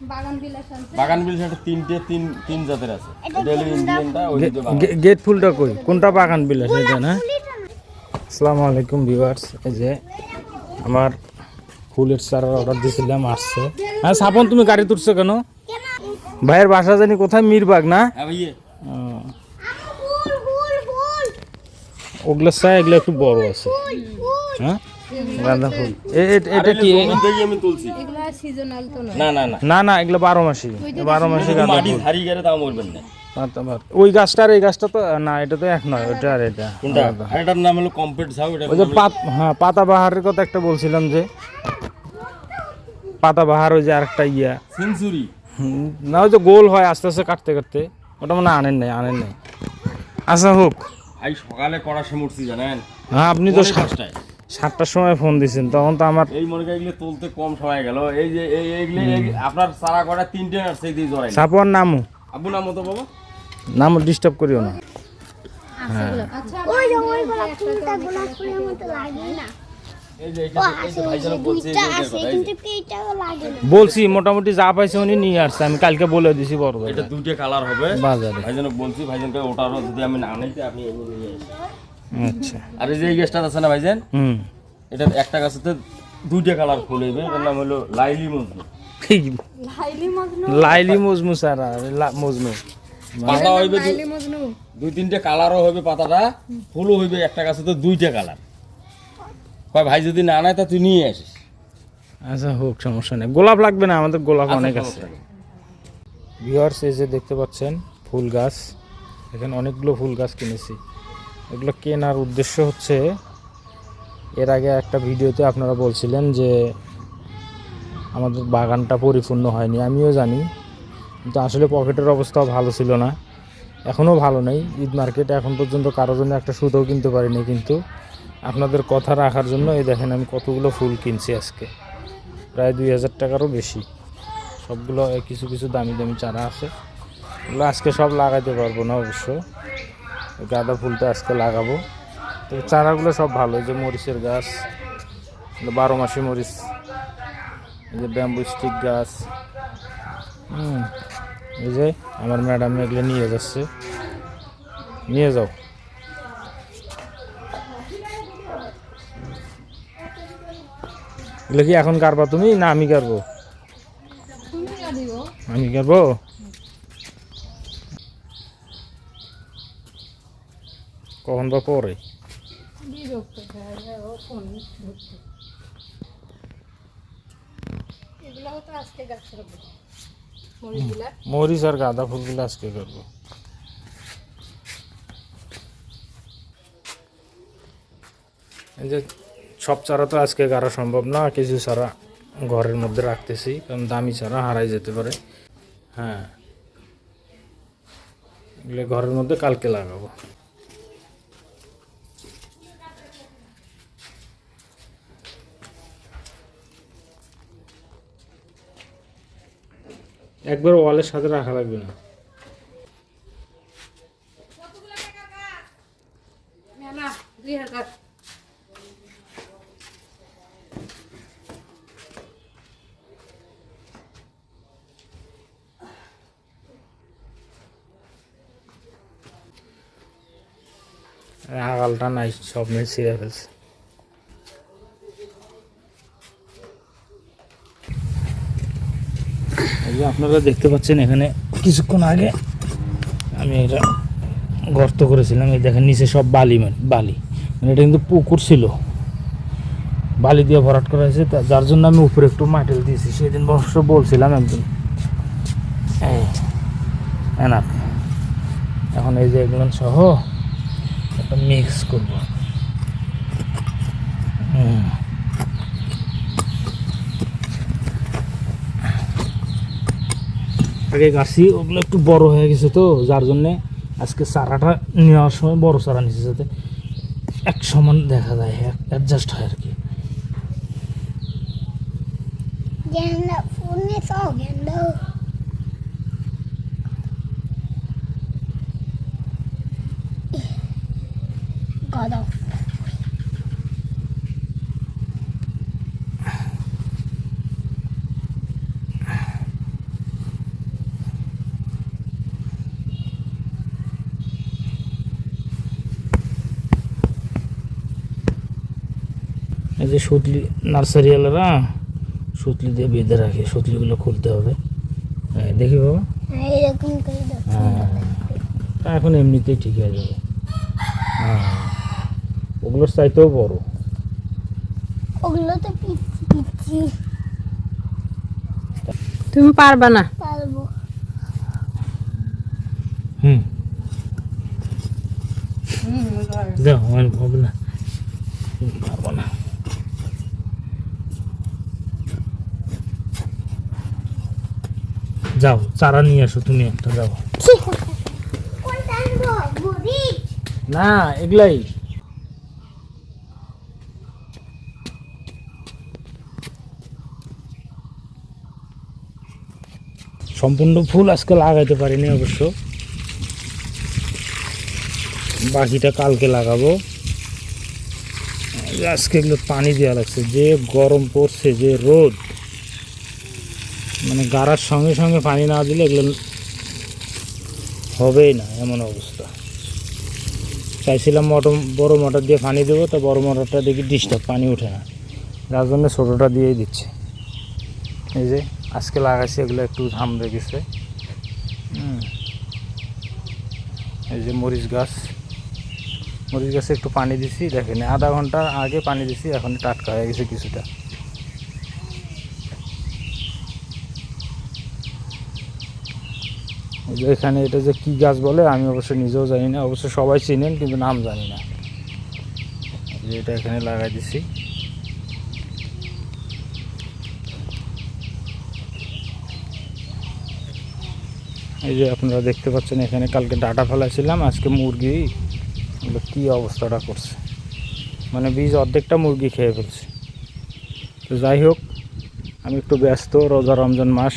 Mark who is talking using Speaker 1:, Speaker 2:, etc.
Speaker 1: বাগান বিলাস
Speaker 2: তিনটে তিন তিন জাতের আছে। এটা হলো ইন্ডিয়ানটা ওই যে বাগান।
Speaker 3: গে- গেট ফুলটা কই? কোনটা বাগান বিলাস এটা না? আসসালামু আলাইকুম ভিউয়ার্স। এই যে আমার ফুলের চারার অর্ডার দিয়েছিলাম আসছে। হ্যাঁ সাপন তুমি গাড়ি তুলছো কেন? ভাইয়ের বাসা জানি কোথায় মিরবাগ না?
Speaker 2: হ্যাঁ ভাইয়ে।
Speaker 3: ও, ওগুলো চাই এগুলো একটু বড় আছে। হ্যাঁ? গাঁদা ফুল। এটা কি?
Speaker 2: আমি তুলছি।
Speaker 1: সিজনাল তো
Speaker 2: না না না।
Speaker 3: না না এগুলো বারো মাসি। বারো মাসি গাঁদা ফুল।
Speaker 2: ধারি গেলে তাও মরবেন না।
Speaker 3: ওই গাছটা আর এই গাছটা তো না এটা তো এক নয় ওটা আর এটা।
Speaker 2: এটার নাম হলো কমপ্লিট ঝাউ এটা
Speaker 3: ওই যে হ্যাঁ পাতা বাহারের কথা একটা বলছিলাম যে পাতা বাহার ওই যে আরেকটা ইয়া।
Speaker 2: সেঞ্চুরি।
Speaker 3: হুম, না ওই যে গোল হয় আস্তে আস্তে কাটতে কাটতে। ওটা মানে আনেন নাই আনেন নাই। আচ্ছা হোক।
Speaker 2: আই সকালে কড়া সে উঠছি জানেন?
Speaker 3: হ্যাঁ আপনি তো
Speaker 2: পৌনে
Speaker 3: সাত-
Speaker 2: পাঁচটায়।
Speaker 3: সাতটার সময় ফোন দিয়েছেন তখন তো আমার
Speaker 2: এই মনে করি এগুলো তুলতে কম সময় গেল। এই যে এই এইগুলো আপনার সারা কটা তিনটে নার্সারি দিয়ে জড়াই
Speaker 3: সাপোয়ার নামু।
Speaker 2: আবু নাম মতো বাবা
Speaker 3: নাম ডিস্টার্ব করিও না।
Speaker 1: আচ্ছা
Speaker 2: ভাইজান বলছে
Speaker 3: মোটামুটি যা পাইছে উনি নিয়ে আসছে আমি কালকে বলে দিছি বড়
Speaker 2: এটা। দুইটা কালার হবে।
Speaker 3: বাজারে।
Speaker 2: ভাইজানক বলছি ভাইজানকে ওটারও যদি আমি না নিতে আপনি এমনি নিয়ে আসেন
Speaker 3: আচ্ছা।
Speaker 2: আর এই যে এই গাছটা আছে না ভাইজান?
Speaker 3: হুম।
Speaker 2: এটার একটা গাছেতে দুইটা কালার ফুল হইবে এটার নাম হলো লাইলি মজনু।
Speaker 3: ঠিক
Speaker 1: লাইলি মজনু?
Speaker 3: লাইলি মজমু স্যার আর লা- মজনু।
Speaker 2: পাতা হইবে দু-
Speaker 1: লাইলি মজনু।
Speaker 2: দুই তিনটে কালারও হইবে পাতাটা ফুলও হইবে একটা গাছে তো দুইটা কালার। কয় ভাই যদি না নেয় তা তুই নিয়ে আসিস।
Speaker 3: আচ্ছা হোক সমস্যা নেই। গোলাপ লাগবে না আমাদের গোলাপ
Speaker 2: আচ্ছা,
Speaker 3: অনেক আছে। ভিওয়ার্স এই যে দেখতে পাচ্ছেন ফুল গাছ। এখানে অনেকগুলো ফুল গাছ কিনেছি। এগুলো কেনার উদ্দেশ্য হচ্ছে, এর আগে একটা ভিডিওতে আপনারা বলছিলেন যে আমাদের বাগানটা পরিপূর্ণ হয়নি, আমিও জানি, কিন্তু আসলে পকেটের অবস্থাও ভালো ছিল না, এখনও ভালো নেই, ঈদ মার্কেট এখন পর্যন্ত কারোর জন্য একটা সুতোও কিনতে পারিনি, কিন্তু আপনাদের কথা রাখার জন্য এই দেখেন আমি কতগুলো ফুল কিনছি আজকে, প্রায় দুই হাজার টাকারও বেশি, সবগুলো কিছু কিছু দামি দামি চারা আছে, এগুলো আজকে সব লাগাইতে পারব না অবশ্য। গাঁদা ফুলটা আজকে লাগাবো। তো চারাগুলো সব ভালো এই যে মরিচের গাছ বারো মাসি মরিচ এই যে ব্যাম্বু স্টিক গাছ হুম এই যে আমার ম্যাডাম এগুলো নিয়ে যাচ্ছে। নিয়ে যাও। এগুলো কি এখন কারবা তুমি না আমি কারবো আমি করব কখন বা পরে
Speaker 1: বিরক্ত হয়ে যায় ও ফোন ধরতে এগুলো হতো আজকে গাছের বা মরিগুলা
Speaker 3: মরিচ আর গাঁদা ফুলগুলো আজকে করব। এই যে সব চারা তো আজকে গাড়া সম্ভব না কিছু চারা ঘরের মধ্যে রাখতেছি কারণ দামি চারা হারাই যেতে পারে। হ্যাঁ। এগুলো ঘরের মধ্যে কালকে লাগাবো। একবার ওয়ালের সাথে রাখা লাগবে না। আগালটা নাই সব মিল ছিঁড়ে ফেলছে এই যে আপনারা দেখতে পাচ্ছেন এখানে কিছুক্ষণ আগে আমি এটা গর্ত করেছিলাম। এই দেখেন, নিচে সব বালি মানে বালি। মানে এটা কিন্তু পুকুর ছিল। বালি দিয়ে ভরাট করা হয়েছে। যার জন্য আমি উপরে একটু মাটেল দিয়েছি। সেদিন অবশ্য বলছিলাম একদিন এখন এই যে এগুলো সহ একটা মিক্স করব। হুম। আগে গাছি, ওগুলো একটু বড় হয়ে গেছে তো, যার জন্যে আজকে চারাটা নেওয়ার সময় বড় চারা নিচ্ছে যাতে এক সমান দেখা যায় অ্যাডজাস্ট হয় আর কি।
Speaker 4: ফুল
Speaker 3: যে সুতলি নার্সারিওয়ালারা সুতলি দিয়ে বেঁধে রাখে সুতলিগুলো খুলতে হবে। হ্যাঁ দেখি বাবা।
Speaker 4: হ্যাঁ,
Speaker 3: হ্যাঁ তা এখন এমনিতেই ঠিক হয়ে যাবে। হ্যাঁ ওগুলোর চাইতেও বড়।
Speaker 4: ওগুলো তো পিচ্ছি পিচ্ছি।
Speaker 1: তুমি পারবা না।
Speaker 4: পারব।
Speaker 3: হুম। দাও আমার হবে না হুম, পারব না। যাও, চারা নিয়ে আসো, তুমি একটা যাও। না, এগুলাই। সম্পূর্ণ ফুল আজকে লাগাইতে পারিনি অবশ্য। বাকিটা কালকে লাগাবো। আজকে এগুলো পানি দেওয়া লাগছে, যে গরম পড়ছে, যে রোদ। মানে গাড়ার সঙ্গে সঙ্গে পানি না দিলে এগুলো হবেই না, এমন অবস্থা। চাইছিলাম মোটর, বড় মোটর দিয়ে পানি দেবো, তো বড় মোটরটা দেখি ডিস্টার্ব পানি ওঠে না। যার জন্য ছোটোটা দিয়েই দিচ্ছে। এই যে, আজকে লাগাইছি, এগুলো একটু রেখেছে হুম। এই যে মরিচ গাছ। মরিচ গাছে একটু পানি দিছি, দেখেন, আধা ঘণ্টা আগে পানি দিছি, এখন টাটকা হয়ে গেছে কিছুটা। যে এখানে এটা যে কি গাছ বলে আমি অবশ্য নিজেও জানি না অবশ্য সবাই চিনেন কিন্তু নাম জানি না। যে এটা এখানে লাগাই দিছি। এই যে আপনারা দেখতে পাচ্ছেন এখানে কালকে ডাটা ফেলাছিলাম আজকে মুরগি কী অবস্থাটা করছে। মানে বীজ অর্ধেকটা মুরগি খেয়ে ফেলছে। তো যাই হোক আমি একটু ব্যস্ত রোজা রমজান মাস।